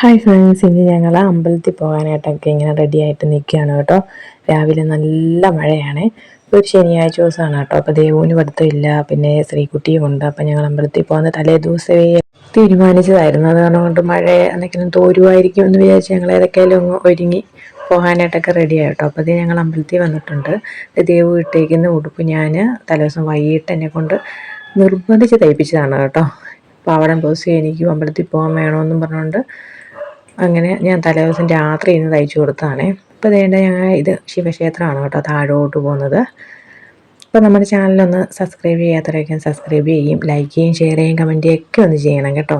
Hi friends ഇനി ഞങ്ങൾ അമ്പലത്തിൽ പോകാനായിട്ടൊക്കെ ഇങ്ങനെ റെഡി ആയിട്ട് നിൽക്കുകയാണ് കേട്ടോ. രാവിലെ നല്ല മഴയാണ്. ഒരു ശനിയാഴ്ച ദിവസമാണ് കേട്ടോ. അപ്പോൾ ദേവുവിന് പഠിത്തമില്ല പിന്നെ ശ്രീകുട്ടിയും ഉണ്ട്. അപ്പോൾ ഞങ്ങൾ അമ്പലത്തിൽ പോകുന്ന തലേ ദിവസമേ തീരുമാനിച്ചതായിരുന്നു. അത് കാരണം കൊണ്ട് മഴ എന്തെങ്കിലും തോരുമായിരിക്കും എന്ന് വിചാരിച്ച് ഞങ്ങൾ ഏതൊക്കെയാലും ഒരുങ്ങി പോകാനായിട്ടൊക്കെ റെഡി ആയിട്ടോ അപ്പോൾ അത് ഞങ്ങൾ അമ്പലത്തിൽ വന്നിട്ടുണ്ട്. ദേവു ഇട്ടേക്കുന്ന ഉടുപ്പ് ഞാൻ തലേദിവസം വൈകിട്ട് എന്നെ കൊണ്ട് നിർബന്ധിച്ച് തയ്പ്പിച്ചതാണ് കേട്ടോ. പാവടം പോസ് എനിക്കും അമ്പലത്തിൽ പോകാൻ വേണമെന്നും പറഞ്ഞുകൊണ്ട് അങ്ങനെ ഞാൻ തലേദിവസം രാത്രി ഇന്ന് തയ്ച്ചു കൊടുത്തതാണ്. ഇപ്പോൾ വേണ്ട ഞങ്ങൾ ഇത് ശിവക്ഷേത്രമാണ് കേട്ടോ താഴോട്ട് പോകുന്നത്. അപ്പോൾ നമ്മുടെ ചാനലൊന്ന് സബ്സ്ക്രൈബ് ചെയ്യാത്തവരൊക്കെ സബ്സ്ക്രൈബ് ചെയ്യും ലൈക്ക് ചെയ്യും ഷെയർ ചെയ്യും കമന്റ് ഒക്കെ ഒന്ന് ചെയ്യണം കേട്ടോ.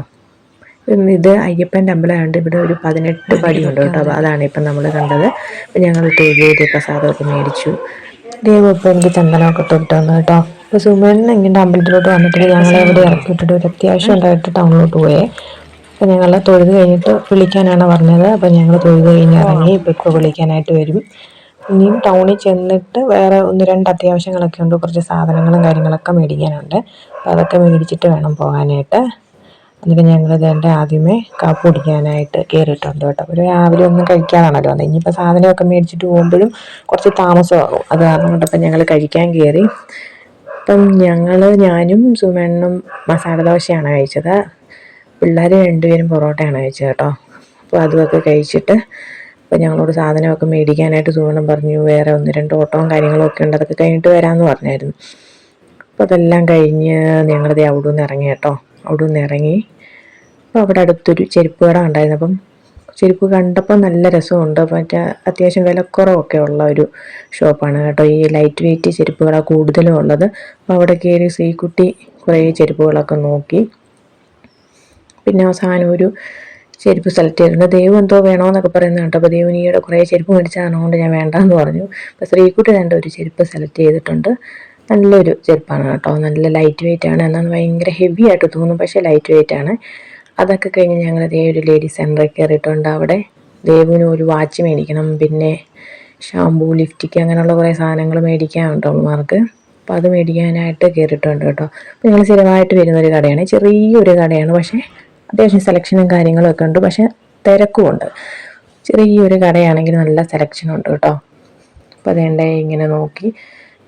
ഇത് അയ്യപ്പൻ ടെമ്പിളായതുകൊണ്ട് ഇവിടെ ഒരു പതിനെട്ട് പടിയുണ്ട് കേട്ടോ അപ്പോൾ അതാണ് ഇപ്പം നമ്മൾ കണ്ടത്. അപ്പം ഞങ്ങൾ ടേബിൾ പ്രസാദമൊക്കെ മേടിച്ചു. ദൈവം ഇപ്പോൾ എനിക്ക് ചന്ദനമൊക്കെ തൊട്ട് വന്നു കേട്ടോ. അപ്പോൾ സുമേണിന് ഇങ്ങനെ അമ്പലത്തിലോട്ട് വന്നിട്ട് ഞങ്ങളെ ഇവിടെ ഇറക്കി വിട്ടിട്ട് ഒരു അത്യാവശ്യം ഉണ്ടായിട്ട് ടൗണിലോട്ട് പോയേ. അപ്പോൾ ഞങ്ങൾ തൊഴുത് കഴിഞ്ഞിട്ട് വിളിക്കാനാണ് പറഞ്ഞത്. അപ്പോൾ ഞങ്ങൾ തൊഴുത് കഴിഞ്ഞ് ഇറങ്ങി ഇപ്പോൾ ഇപ്പോൾ വിളിക്കാനായിട്ട് വരും. ഇനിയും ടൗണിൽ ചെന്നിട്ട് വേറെ ഒന്ന് രണ്ട് അത്യാവശ്യങ്ങളൊക്കെ ഉണ്ട്. കുറച്ച് സാധനങ്ങളും കാര്യങ്ങളൊക്കെ മേടിക്കാനുണ്ട്. അപ്പോൾ അതൊക്കെ മേടിച്ചിട്ട് വേണം പോകാനായിട്ട്. എന്നിട്ട് ഞങ്ങൾ ഇതെന്റെ ആദ്യമേ കാപ്പ് കുടിക്കാനായിട്ട് കയറിയിട്ടുണ്ട് കേട്ടോ. ഒരു രാവിലെ ഒന്നും കഴിക്കാനാണല്ലോ വന്നത് ഇനിയിപ്പോൾ സാധനമൊക്കെ മേടിച്ചിട്ട് പോകുമ്പോഴും കുറച്ച് താമസമാകും. അത് കാരണം കൊണ്ടപ്പോൾ ഞങ്ങൾ കഴിക്കാൻ കയറി അപ്പം ഞങ്ങൾ ഞാനും സുമണ്ണും മസാല ദോശയാണ് കഴിച്ചത്. പിള്ളേർ രണ്ടുപേരും പൊറോട്ടയാണ് കഴിച്ചത് കേട്ടോ. അപ്പോൾ അതുമൊക്കെ കഴിച്ചിട്ട് അപ്പോൾ ഞങ്ങളോട് സാധനമൊക്കെ മേടിക്കാനായിട്ട് സുഗുണം പറഞ്ഞു. വേറെ ഒന്ന് രണ്ട് ഓട്ടവും കാര്യങ്ങളും ഒക്കെ ഉണ്ട്. അതൊക്കെ കഴിഞ്ഞിട്ട് വരാമെന്ന് പറഞ്ഞായിരുന്നു. അപ്പോൾ അതെല്ലാം കഴിഞ്ഞ് ഞങ്ങളത് അവിടെ നിന്ന് ഇറങ്ങി കേട്ടോ. അവിടെ നിന്ന് ഇറങ്ങി. അപ്പോൾ അവിടെ അടുത്തൊരു ചെരുപ്പ് കട ഉണ്ടായിരുന്നു. അപ്പം ചെരുപ്പ് കണ്ടപ്പോൾ നല്ല രസമുണ്ട്. മറ്റേ അത്യാവശ്യം വിലക്കുറവൊക്കെ ഉള്ള ഒരു ഷോപ്പാണ് കേട്ടോ. ഈ ലൈറ്റ് വെയിറ്റ് ചെരുപ്പുകളാണ് കൂടുതലും ഉള്ളത്. അപ്പോൾ അവിടെ കയറി ശ്രീകുട്ടി കുറേ ചെരുപ്പുകളൊക്കെ നോക്കി. പിന്നെ അവസാനം ഒരു ചെരുപ്പ് സെലക്ട് ചെയ്തിട്ടുണ്ട്. ദൈവം എന്തോ വേണമെന്നൊക്കെ പറയുന്നത് കേട്ടോ. അപ്പോൾ ദൈവം ഈയുടെ കുറേ ചെരുപ്പ് മേടിച്ചതുകൊണ്ട് ഞാൻ വേണ്ടാന്ന് പറഞ്ഞു. അപ്പോൾ ശ്രീകുട്ടി രണ്ട് ഒരു ചെരുപ്പ് സെലക്ട് ചെയ്തിട്ടുണ്ട്. നല്ലൊരു ചെരുപ്പാണ് കേട്ടോ. നല്ല ലൈറ്റ് വെയിറ്റ് ആണ്. എന്നാൽ ഭയങ്കര ഹെവി ആയിട്ട് തോന്നും. പക്ഷേ ലൈറ്റ് വെയിറ്റ് ആണ്. അതൊക്കെ കഴിഞ്ഞ് ഞങ്ങൾ ദേ ഒരു ലേഡീസ് സെന്ററിൽ കയറിയിട്ടുണ്ട്. അവിടെ ദേവിന് ഒരു വാച്ച് മേടിക്കണം. പിന്നെ ഷാമ്പൂ ലിഫ്റ്റിക്ക് അങ്ങനെയുള്ള കുറേ സാധനങ്ങൾ മേടിക്കാനുണ്ട് അവൾമാർക്ക് അപ്പോൾ അത് മേടിക്കാനായിട്ട് കയറിയിട്ടുണ്ട് കേട്ടോ. അപ്പോൾ ഞങ്ങൾ സ്ഥിരമായിട്ട് വരുന്നൊരു കടയാണ്. ചെറിയൊരു കടയാണ്. പക്ഷേ അത്യാവശ്യം സെലക്ഷനും കാര്യങ്ങളും ഒക്കെ ഉണ്ട്. പക്ഷേ തിരക്കുമുണ്ട് ചെറിയൊരു കടയാണെങ്കിൽ നല്ല സെലക്ഷനുണ്ട് കേട്ടോ. അപ്പോൾ അതേണ്ട ഇങ്ങനെ നോക്കി.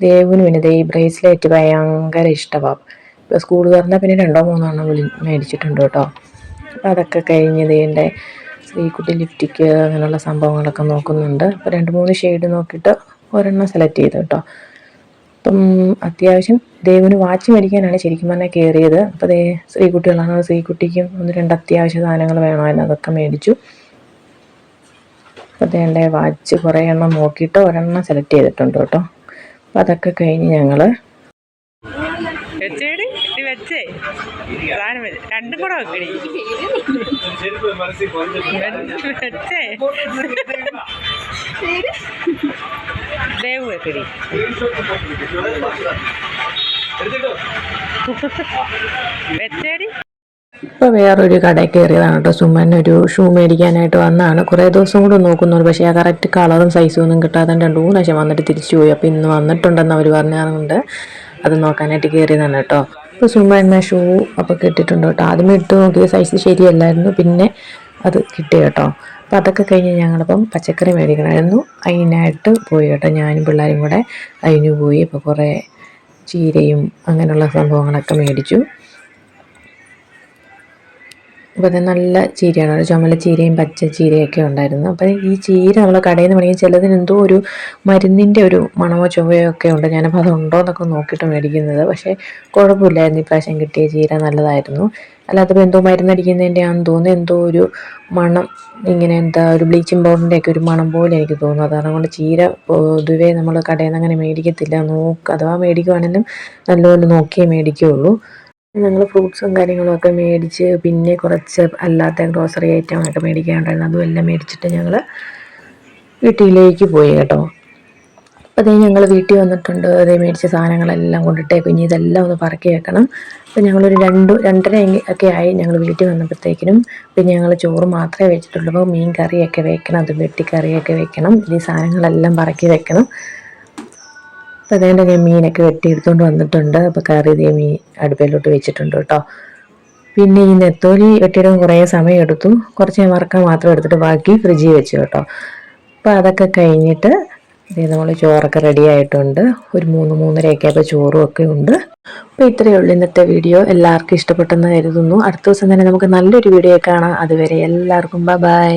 ദേവുവിന് പിന്നെ ഈ ബ്രേസ്ലെറ്റ് ഭയങ്കര ഇഷ്ടമാണ് ഇപ്പോൾ സ്കൂൾ തുറന്നാൽ പിന്നെ രണ്ടോ മൂന്നോ എണ്ണം വിളി മേടിച്ചിട്ടുണ്ട് കേട്ടോ. അപ്പോൾ അതൊക്കെ കഴിഞ്ഞ് ദേന്റെ സ്ത്രീക്കുട്ടി ലിഫ്റ്റിക്ക് അങ്ങനെയുള്ള സംഭവങ്ങളൊക്കെ നോക്കുന്നുണ്ട്. അപ്പോൾ രണ്ട് മൂന്ന് ഷെയ്ഡ് നോക്കിയിട്ട് ഒരെണ്ണം സെലക്ട് ചെയ്തു കേട്ടോ. അപ്പം അത്യാവശ്യം ദേവിന് വാച്ച് മേടിക്കാനാണ് ശരിക്കും പറഞ്ഞാൽ കയറിയത് അപ്പോൾ ദേ സ്ത്രീകുട്ടികളാണ് സ്ത്രീകുട്ടിക്കും ഒന്ന് രണ്ട് അത്യാവശ്യ സാധനങ്ങൾ വേണമായിരുന്നു. അതൊക്കെ മേടിച്ചു. അപ്പോൾ എന്റെ വാച്ച് കുറേ എണ്ണം നോക്കിയിട്ട് ഒരെണ്ണം സെലക്ട് ചെയ്തിട്ടുണ്ട് കേട്ടോ. അപ്പം അതൊക്കെ കഴിഞ്ഞ് ഞങ്ങൾ രണ്ടും കൂടെ വെച്ചേ. ദേവ് വെക്കടി വെച്ചേടി. ഇപ്പോൾ വേറൊരു കട കയറിയതാണ് കേട്ടോ. സുമൻ ഒരു ഷൂ മേടിക്കാനായിട്ട് വന്നാണ് കുറേ ദിവസം കൂടെ നോക്കുന്നു പക്ഷെ ആ കറക്റ്റ് കളറും സൈസും ഒന്നും കിട്ടാതെ രണ്ട് മൂന്ന് പ്രാവശ്യം വന്നിട്ട് തിരിച്ചു പോയി. അപ്പോൾ ഇന്ന് വന്നിട്ടുണ്ടെന്ന് അവർ പറഞ്ഞതുകൊണ്ട് അത് നോക്കാനായിട്ട് കയറിയതാണ് കേട്ടോ. അപ്പോൾ സുമൻ ഷൂ അപ്പോൾ കിട്ടിയിട്ടുണ്ട് കേട്ടോ. ആദ്യം ഇട്ട് നോക്കിയ സൈസ് ശരിയല്ലായിരുന്നു. പിന്നെ അത് കിട്ടി കേട്ടോ. അപ്പോൾ അതൊക്കെ കഴിഞ്ഞ് ഞങ്ങളിപ്പം പച്ചക്കറി മേടിക്കണമായിരുന്നു. അതിനായിട്ട് പോയി കേട്ടോ. ഞാനും പിള്ളേരും കൂടെ അതിന് പോയി. ഇപ്പോൾ കുറേ ചീരയും അങ്ങനെയുള്ള സംഭവങ്ങളൊക്കെ മേടിച്ചു. അപ്പോൾ അത് നല്ല ചീരയാണ്. ഒരു ചുമല ചീരയും പച്ച ചീരയൊക്കെ ഉണ്ടായിരുന്നു. അപ്പോൾ ഈ ചീര നമ്മൾ കടയിൽ നിന്ന് വേണമെങ്കിൽ ചിലതിന് എന്തോ ഒരു മരുന്നിന്റെ ഒരു മണമോ ചുവയോ ഒക്കെ ഉണ്ട്. ഞാനപ്പോൾ അതുണ്ടോ എന്നൊക്കെ നോക്കിയിട്ട് മേടിക്കുന്നത്. പക്ഷേ കുഴപ്പമില്ലായിരുന്നു. ഇപ്രാവശ്യം കിട്ടിയ ചീര നല്ലതായിരുന്നു. അല്ലാത്തപ്പോൾ എന്തോ മരുന്നടിക്കുന്നതിന്റെ ആണെന്ന് തോന്നുന്നു. എന്തോ ഒരു മണം ഇങ്ങനെ എന്താ ഒരു ബ്ലീച്ചിങ് പൗഡറിന്റെ ഒക്കെ ഒരു മണം പോലെ എനിക്ക് തോന്നുന്നു. അതാണ് കൊണ്ട് ചീര പൊതുവേ നമ്മൾ കടയിൽ നിന്ന് അങ്ങനെ മേടിക്കത്തില്ല. നോക്ക് അഥവാ മേടിക്കുവാണെങ്കിലും നല്ലപോലെ നോക്കിയേ മേടിക്കുകയുള്ളൂ ഞങ്ങൾ ഫ്രൂട്ട്സും കാര്യങ്ങളൊക്കെ മേടിച്ച് പിന്നെ കുറച്ച് അല്ലാത്ത ഗ്രോസറി ഐറ്റമൊക്കെ മേടിക്കാനുണ്ടായിരുന്നു. അതും എല്ലാം മേടിച്ചിട്ട് ഞങ്ങൾ വീട്ടിലേക്ക് പോയി കേട്ടോ. അപ്പോൾ അതേ ഞങ്ങൾ വീട്ടിൽ വന്നിട്ടുണ്ട്. അതേ മേടിച്ച സാധനങ്ങളെല്ലാം കൊണ്ടിട്ടേക്കും ഇനി ഇതെല്ലാം ഒന്ന് പറക്കി വെക്കണം. അപ്പോൾ ഞങ്ങളൊരു രണ്ട് രണ്ടര ഒക്കെ ആയി ഞങ്ങൾ വീട്ടിൽ വന്നപ്പോഴത്തേക്കിനും പിന്നെ ഞങ്ങൾ ചോറ് മാത്രമേ വെച്ചിട്ടുള്ളൂ. അപ്പോൾ മീൻ കറിയൊക്കെ വെക്കണം അത് വെട്ടിക്കറിയൊക്കെ വെക്കണം. ഈ സാധനങ്ങളെല്ലാം പറക്കി വെക്കണം. അപ്പോൾ അതേണ്ട ഞാൻ മീനൊക്കെ വെട്ടിയെടുത്തുകൊണ്ട് വന്നിട്ടുണ്ട്. അപ്പോൾ കറി ഇതേ മീൻ അടുപ്പിലോട്ട് വെച്ചിട്ടുണ്ട് കേട്ടോ. പിന്നെ ഈ നെത്തോലി വെട്ടിയിടാൻ കുറേ സമയം എടുത്തു. കുറച്ച് ഞാൻ വറക്കാൻ മാത്രം എടുത്തിട്ട് ബാക്കി ഫ്രിഡ്ജിൽ വെച്ചു കേട്ടോ. അപ്പോൾ അതൊക്കെ കഴിഞ്ഞിട്ട് നമ്മൾ ചോറൊക്കെ റെഡി ആയിട്ടുണ്ട്. ഒരു മൂന്ന് മൂന്നരയൊക്കെ അപ്പോൾ ചോറും ഒക്കെ ഉണ്ട്. അപ്പോൾ ഇത്രയേ ഉള്ളൂ ഇന്നത്തെ വീഡിയോ. എല്ലാവർക്കും ഇഷ്ടപ്പെട്ടെന്ന് കരുതുന്നു. അടുത്ത ദിവസം തന്നെ നമുക്ക് നല്ലൊരു വീഡിയോ കാണാം. അതുവരെ എല്ലാവർക്കും ബൈ